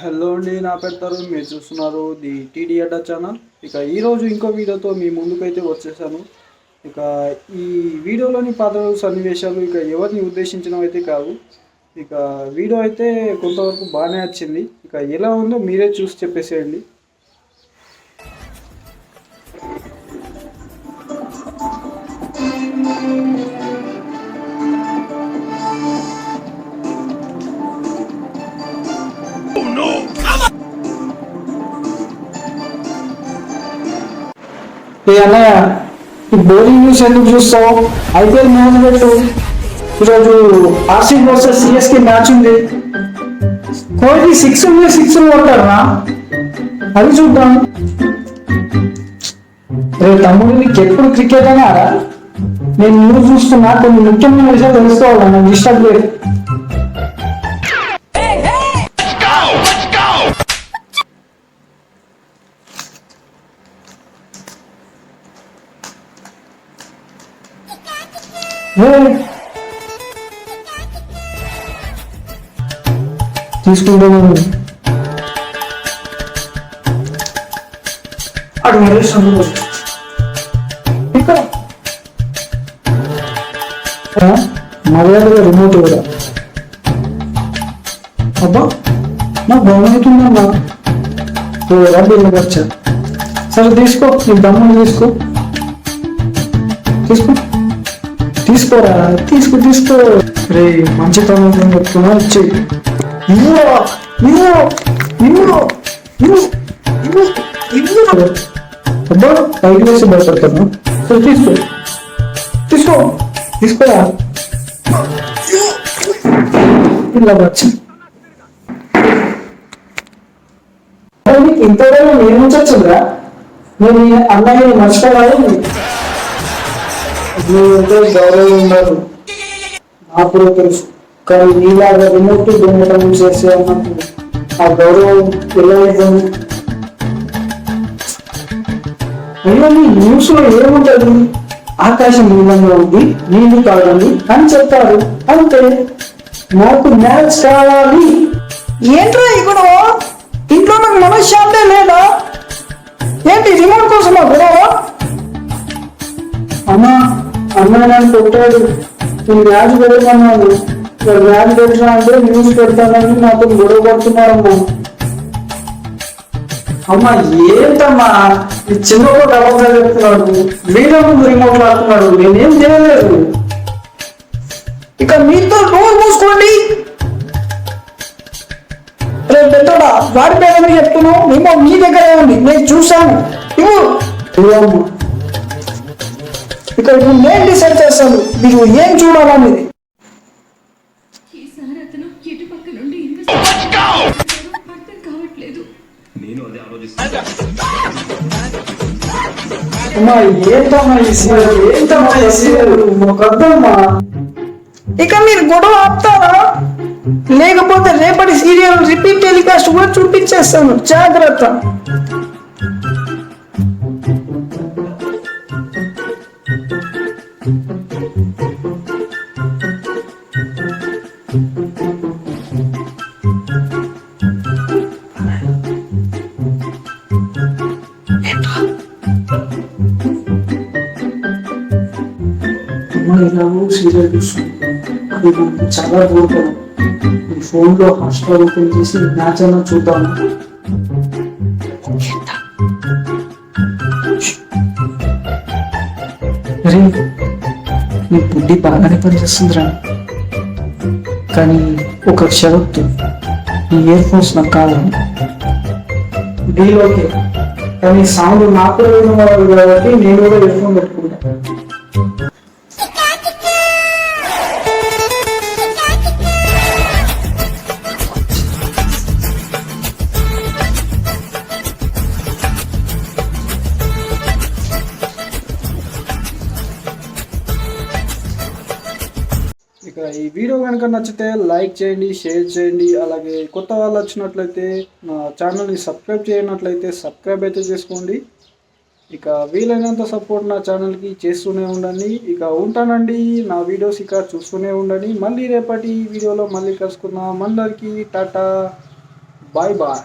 Hello అండి నా పేరు మీరు చూస్తున్నారు ది టీడీ అడ్డా ఛానల్. ఇక ఈరోజు ఇంకో వీడియోతో మీ ముందుకైతే వచ్చేసాను. ఇక ఈ వీడియోలోని పాత్రలు సన్నివేశాలు ఇక ఎవరిని ఉద్దేశించడం అయితే కావు. ఇక వీడియో అయితే కొంతవరకు బాగానే వచ్చింది. ఇక ఎలా ఉందో మీరే చూసి చెప్పేసేయండి. ఏ అన్నయ్య ఈ బౌలింగ్ న్యూస్ ఎందుకు చూస్తావు? ఐపీఎల్ మోహన్ పెట్టు. ఈరోజు ఆర్సీబీ వర్సెస్ సిఎస్కే మ్యాచ్ ఉంది. కోహ్లీ సిక్స్ ఉంది సిక్స్ కొట్టారా అది చూద్దాం. రే తమ్ముడు నీకు ఎప్పుడు క్రికెట్ అన్నారా నేను న్యూస్ చూస్తున్నా కొన్ని ముఖ్యమైన విషయాలు తెలుసుకోవాలి నన్ను డిస్టర్బ్ లేదు ఏయ్. అటు నరేష్ ఇక్కడ. మర్యాదగా రిమోట్ కూడా అబ్బా నాకు భయమవుతుందమ్మా ఎవరా వచ్చా. సరే తీసుకో నీ దమ్ముని తీసుకో. తీసుకో. తీసుకోరా తీసుకో తీసుకో. రే మంచి తనం చెప్తున్నా? వచ్చి ఇవ్వు ఇవ్వు ఇవ్వు ఇవ్వు ఇవ్వు ఇవ్వు. అబ్బా పైకి వేసి భయపడతాను. సరే తీసుకో. తీసుకో. తీసుకోరా? ఇలా వచ్చి. ఇంతవరకు నేను ఉంచొచ్చురా నేను అన్నయ్య మర్చిపోవాలి నువ్వంటే గౌరవం ఉన్నారు నాకు కూడా తెలుసు కానీ నీలాగా రిమోట్ దొంగతనం చేసే అన్నప్పుడు ఆ గౌరవం ఎలా ఇవ్వను అయ్యో న్యూస్లో ఏముంటది? ఆకాశం నీలంగా ఉంది నీళ్ళు కావాలి అని చెప్తారు. అంతే. నాకు మ్యాచ్ కావాలి. ఏంట్రా ఇక్కడ ఇంట్లో నాకు మనశ్శాంతే లేదా? ఏంటి రిమోట్ కోసమా గొడవ? అమ్మా అమ్మ నన్ను కొట్టాడు నేను వ్యాధి పెడతాను వాడు వ్యాధి పెట్టినా అంటే న్యూస్ పెడతానని నాతో గొడవ పడుతున్నారమ్మా. అమ్మా ఏంటమ్మా? ఈ చిన్న కూడా అబద్ధాలు చెప్తున్నాడు వీడియో ముందు రిమోట్ వాడుతున్నాడు. నేనేం చేయలేదు. ఇక మీతో నోరు మూసుకోండి. రేపు పెట్టడా వాడి పేరు చెప్తున్నావు? మేము మీ దగ్గరే ఉంది. నేను చూశాను. ఇవ్వు. ఇక్కడ ఇప్పుడు నేను డిసైడ్ చేస్తాను మీరు ఏం చూడాలనేది. ఏంటమ్మా ఈ సీరియల్ ఏంటమ్మా ఈ సీరియల్ మాకు అర్థమ్మా ఇక మీరు గొడవ ఆపుతారా? లేకపోతే రేపటి సీరియల్ రిపీట్ టెలికాస్ట్ కూడా చూపించేస్తాను. జాగ్రత్త. సీరియల్ అది చాలా దూరం ఈ ఫోన్లో హాట్స్టార్ ఓపెన్ చేసి మ్యాచ్ అన్న చూద్దాం అరే నీ బుద్ధి బాగానే పనిచేస్తుందిరా. కానీ ఒక షరత్తు ఈ ఇయర్ ఫోన్స్ నాకు కావాలి. Deal okay. కానీ సౌండ్ నాకు కూడా వినబడాలి కాబట్టి నేను కూడా ఇయర్ ఫోన్ పెట్టుకుంటా ఈ వీడియో కనుక నచ్చితే లైక్ చేయండి షేర్ చేయండి. అలాగే కొత్త వాళ్ళు వచ్చినట్లయితే నా ఛానల్ని సబ్స్క్రైబ్ చేయనట్లయితే సబ్స్క్రైబ్ అయితే చేసుకోండి. ఇక వీలైనంత సపోర్ట్ నా ఛానల్కి చేస్తూనే ఉండండి. ఇక ఉంటానండి. నా వీడియోస్ ఇక చూస్తూనే ఉండండి. మళ్ళీ రేపటి వీడియోలో మళ్ళీ కలుసుకుందాం. అందరికీ టాటా. Bye bye.